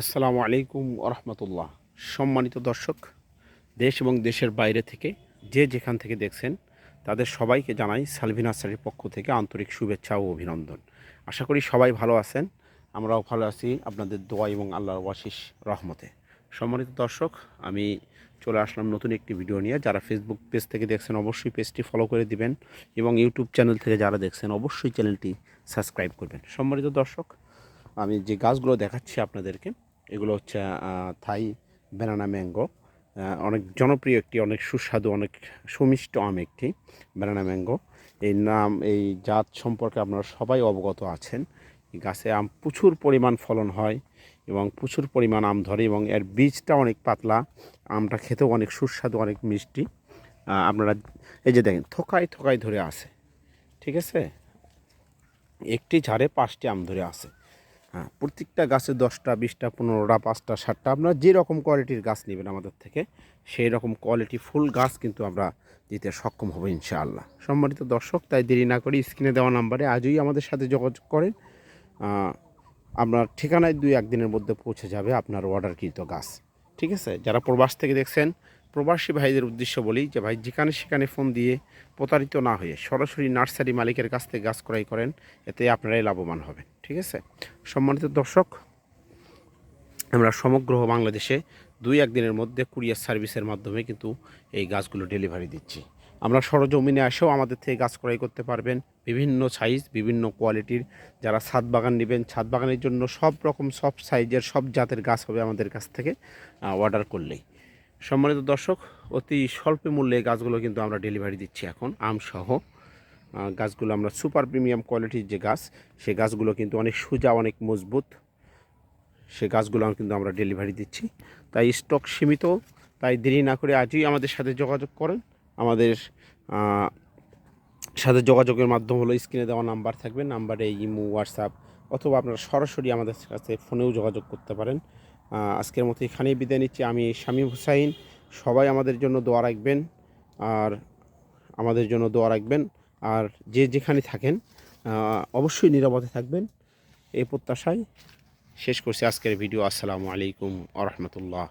আসসালামু আলাইকুম রহমতুল্লাহ। সম্মানিত দর্শক, দেশ এবং দেশের বাইরে থেকে যে যেখান থেকে দেখছেন, তাদের সবাইকে জানাই সালভিন আসারির পক্ষ থেকে আন্তরিক শুভেচ্ছা ও অভিনন্দন। আশা করি সবাই ভালো আছেন, আমরাও ভালো আছি আপনাদের দোয়া এবং আল্লাহর ওয়াশিস রহমতে। সম্মানিত দর্শক, আমি চলে আসলাম নতুন একটি ভিডিও নিয়ে। যারা ফেসবুক পেজ থেকে দেখছেন, অবশ্যই পেজটি ফলো করে দিবেন এবং ইউটিউব চ্যানেল থেকে যারা দেখছেন, অবশ্যই চ্যানেলটি সাবস্ক্রাইব করবেন। সম্মানিত দর্শক আমি যে গাছগুলো দেখাচ্ছি আপনাদেরকে, এগুলো হচ্ছে থাই ব্যানানা ম্যাঙ্গো। অনেক জনপ্রিয় একটি, অনেক সুস্বাদু, অনেক সুমিষ্ট আম একটি ব্যানানা ম্যাঙ্গো। এই নাম, এই জাত সম্পর্কে আপনারা সবাই অবগত আছেন। এই গাছে আম প্রচুর পরিমাণ ফলন হয় এবং প্রচুর পরিমাণ আম ধরে এবং এর বীজটা অনেক পাতলা। আমটা খেতেও অনেক সুস্বাদু, অনেক মিষ্টি। আপনারা, এই যে দেখেন, থোকায় থোকায় ধরে আছে। ঠিক আছে? একটি ঝাড়ে পাঁচটি আম ধরে আছে। হ্যাঁ প্রত্যেকটা গাছে দশটা, বিশটা, পনেরোটা, পাঁচটা ষাটটা আপনারা যে রকম কোয়ালিটির গাছ নেবেন আমাদের থেকে সেই রকম কোয়ালিটি ফুল গাছ কিন্তু আমরা দিতে সক্ষম হব ইনশাআল্লাহ। সম্মানিত দর্শক, তাই দেরি না করে স্ক্রিনে দেওয়া নাম্বারে আজই আমাদের সাথে যোগাযোগ করেন। আপনার ঠিকানায় দুই একদিনের মধ্যে পৌঁছে যাবে আপনার অর্ডারকৃত গাছ। ঠিক আছে? যারা প্রবাস থেকে দেখছেন, প্রবাসী ভাইদের উদ্দেশ্য বলি যে, ভাই, যেখানে সেখানে ফোন দিয়ে প্রতারিত না হয়ে সরাসরি নার্সারি মালিকের কাছ থেকে গাছ ক্রয় করেন, এতে আপনারাই লাভবান হবেন। ঠিক আছে? সম্মানিত দর্শক, আমরা সমগ্র বাংলাদেশে দুই একদিনের মধ্যে কুরিয়ার সার্ভিসের মাধ্যমে কিন্তু এই গাছগুলো ডেলিভারি দিচ্ছি। আমরা সরজমিনে এসেও আমাদের থেকে গাছ ক্রয় করতে পারবেন। বিভিন্ন সাইজ বিভিন্ন কোয়ালিটির যারা ছাদ বাগান নেবেন, ছাদ বাগানের জন্য সব রকম সব সাইজের সব জাতের গাছ হবে আমাদের কাছ থেকে অর্ডার করলেই। সম্মানিত দর্শক, অতি স্বল্প মূল্যে গাছগুলো কিন্তু আমরা ডেলিভারি দিচ্ছি এখন, আমসহ। গাছগুলো আমরা সুপার প্রিমিয়াম কোয়ালিটির যে গাছ, সে গাছগুলো কিন্তু অনেক সোজা, অনেক মজবুত। সে গাছগুলো কিন্তু আমরা ডেলিভারি দিচ্ছি। তাই স্টক সীমিত, তাই দেরি না করে আজই আমাদের সাথে যোগাযোগ করেন। আমাদের সাথে যোগাযোগের মাধ্যম হলো স্ক্রিনে দেওয়া নাম্বার থাকবে, নাম্বারে ইমো, হোয়াটসঅ্যাপ, অথবা আপনারা সরাসরি আমাদের কাছে ফোনেও যোগাযোগ করতে পারেন। আজকের মতো এখানেই বিদায় নিচ্ছি। আমি শামীম হুসাইন। সবাই আমাদের জন্য দোয়া রাখবেন, আর আমাদের জন্য দোয়া রাখবেন। আর যে যেখানে থাকেন অবশ্যই নিরাপদে থাকবেন। এই প্রত্যাশায় শেষ করছি আজকের ভিডিও। আসসালামু আলাইকুম আ রহমতুল্লাহ।